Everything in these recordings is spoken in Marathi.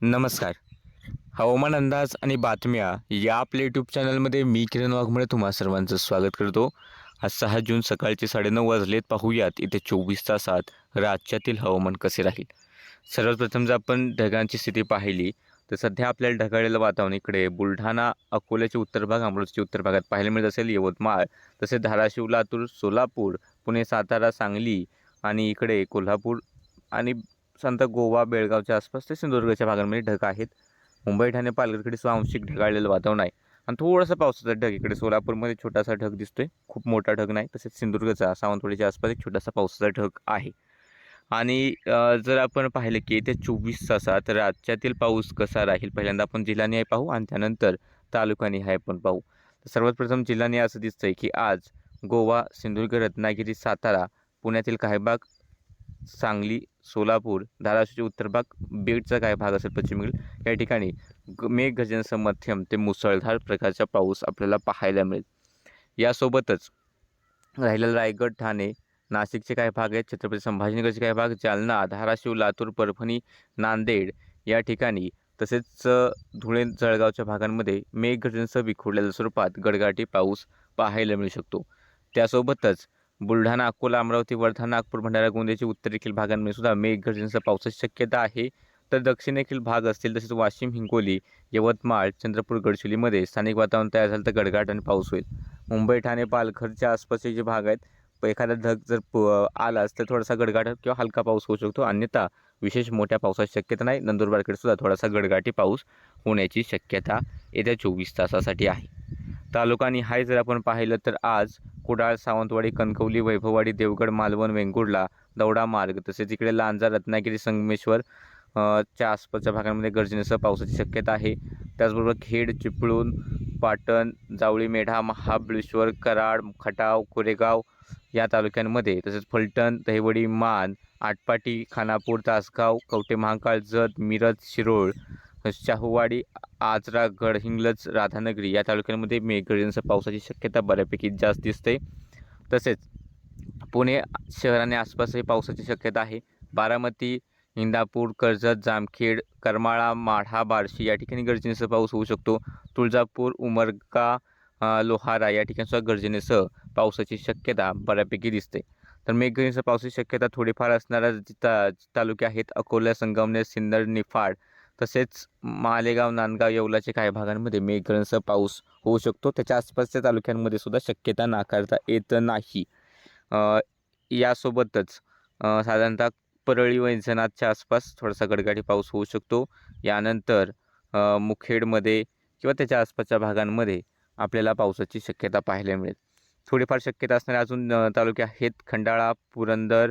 नमस्कार. हवामान अंदाज आणि बातम्या या आपल्या यूट्यूब चॅनलमध्ये मी किरण वाघमळे तुम्हा सर्वांचं स्वागत करतो. आज सहा जून सकाळचे साडेनऊ वाजलेत. पाहूयात इथे चोवीस तासात राज्यातील हवामान कसे राहील? सर्वात प्रथम जर आपण ढगांची स्थिती पाहिली. तर सध्या आपल्याला ढगाळलेलं वातावरण इकडे बुलढाणा अकोल्याचे उत्तर भाग अमरावतीच्या उत्तर भागात पाहायला मिळत असेल. यवतमाळ तसेच धाराशिव लातूर सोलापूर पुणे सातारा सांगली आणि इकडे कोल्हापूर आणि संत गोवा बेळगावच्या आसपास ते सिंधुदुर्गच्या भागांमध्ये ढग आहेत. मुंबई ठाणे पालघरकडे सुद्धा आंशिक ढगाळलेलं वातावरण आहे. आणि थोडासा पावसाचा ढग इकडे. सोलापूरमध्ये छोटासा ढग दिसतोय. खूप मोठा ढग नाही तसेच सिंधुदुर्गचा सावंतवाडीच्या आसपास एक छोटासा पावसाचा ढग आहे. आणि जर आपण पाहिलं की येत्या चोवीस तासात राज्यातील पाऊस कसा राहील? पहिल्यांदा आपण जिल्हानिहाय पाहू आणि त्यानंतर तालुकानिहाय पण पाहू. तर सर्वात प्रथम जिल्हानिहाय असं दिसतंय की आज गोवा सिंधुदुर्ग रत्नागिरी सातारा पुण्यातील काही भाग सांगली सोलापूर धाराशिवचे उत्तर भाग बीडचा काही भाग असेल पश्चिमेकडील या ठिकाणी ग- मेघगर्जनेसह मध्यम ते मुसळधार प्रकारचा पाऊस आपल्याला पाहायला मिळेल. यासोबतच राहिलेला रायगड ठाणे नाशिकचे काही भाग आहेत छत्रपती संभाजीनगरचे काही भाग जालना धाराशिव लातूर परभणी नांदेड या ठिकाणी तसेच धुळे जळगावच्या भागांमध्ये मेघगर्जनेसह विखुरलेल्या स्वरूपात गडगाटी पाऊस पाहायला मिळू शकतो. त्यासोबतच बुलढाणा अकोला अमरावती वर्धा नागपूर भंडारा गोंदियाच्या उत्तरेखील भागांमध्ये सुद्धा मेघगर्जनेसह पावसाची शक्यता आहे. तर दक्षिणेखील भाग असतील तसेच वाशिम हिंगोली यवतमाळ चंद्रपूर गडचिरोलीमध्ये स्थानिक वातावरण तयार झालं तर गडगाट आणि पाऊस होईल. मुंबई ठाणे पालघरच्या आसपासचे जे भाग आहेत प- एखादा ढग जर प- आलाच तर थोडासा गडगाट किंवा हलका पाऊस होऊ शकतो. अन्यथा विशेष मोठ्या पावसाची शक्यता नाही. नंदुरबारकडे सुद्धा थोडासा गडगाटी पाऊस होण्याची शक्यता येत्या चोवीस तासासाठी आहे. तालुका हाय जर आपण पाहिलं तर आज कुडाळ सावंतवाडी कणकवली वैभववाडी देवगड मालवण वेंगुर्ला दौडा मार्ग तसेच इकडे लांजा रत्नागिरी संगमेश्वर च्या आसपासच्या भागांमध्ये गर्जनेसह पावसाची शक्यता आहे. त्याचबरोबर खेड चिपळूण पाटण जावळी मेढा महाबळेश्वर कराड खटाव कोरेगाव या तालुक्यांमध्ये तसेच फलटण दहिवडी मान आटपाटी खानापूर तासगाव कवटे महाकाळ जत मिरज शिरोळ शाहूवाडी आजरा गडहिंग्लज राधानगरी या तालुक्यांमध्ये मेघगर्जनेसह पावसाची शक्यता बऱ्यापैकी जास्त दिसते. तसेच पुणे शहर आणि आसपासही पावसाची शक्यता आहे. बारामती इंदापूर कर्जत जामखेड करमाळा माढा बार्शी या ठिकाणी गर्जनेसह पाऊस होऊ शकतो. तुळजापूर उमरगा लोहारा या ठिकाणी सुद्धा गर्जनेसह पावसाची शक्यता बऱ्यापैकी दिसते. तर मेघगर्जनेसह पावसाची शक्यता थोडीफार असणाऱ्या ता तालुके आहेत. अकोला संगमनेर सिन्नर निफाड तसेच मालेगाव नांदगाव येवलाचे काही भागांमध्ये मेघग्रंसह पाऊस होऊ शकतो. त्याच्या आसपासच्या तालुक्यांमध्ये सुद्धा शक्यता नाकारता येत नाही. यासोबतच साधारणतः परळी वैजनाथच्या आसपास थोडासा गडगाडी पाऊस होऊ शकतो. यानंतर मुखेडमध्ये किंवा त्याच्या आसपासच्या भागांमध्ये आपल्याला पावसाची शक्यता पाहायला मिळेल. थोडीफार शक्यता असणारे अजून तालुके आहेत. खंडाळा पुरंदर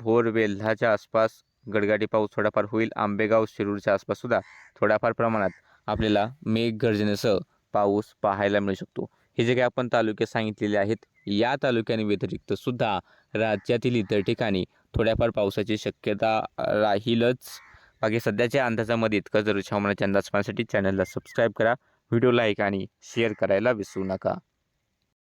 भोर वेल्हाच्या आसपास गडगाडी पाऊस थोडाफार होईल. आंबेगाव शिरूरच्या आसपास सुद्धा थोड्याफार प्रमाणात आपल्याला मेघगर्जनेसह पाऊस पाहायला मिळू शकतो. हे जे काही आपण तालुके सांगितलेले आहेत या तालुक्यांव्यतिरिक्त सुद्धा राज्यातील इतर ठिकाणी थोड्याफार पावसाची शक्यता राहीलच. बाकी सध्याच्या अंदाजामध्ये इतकं जर हवामानाच्या अंदाज पाहण्यासाठी चॅनलला सबस्क्राईब करा व्हिडिओ लाईक आणि शेअर करायला विसरू नका.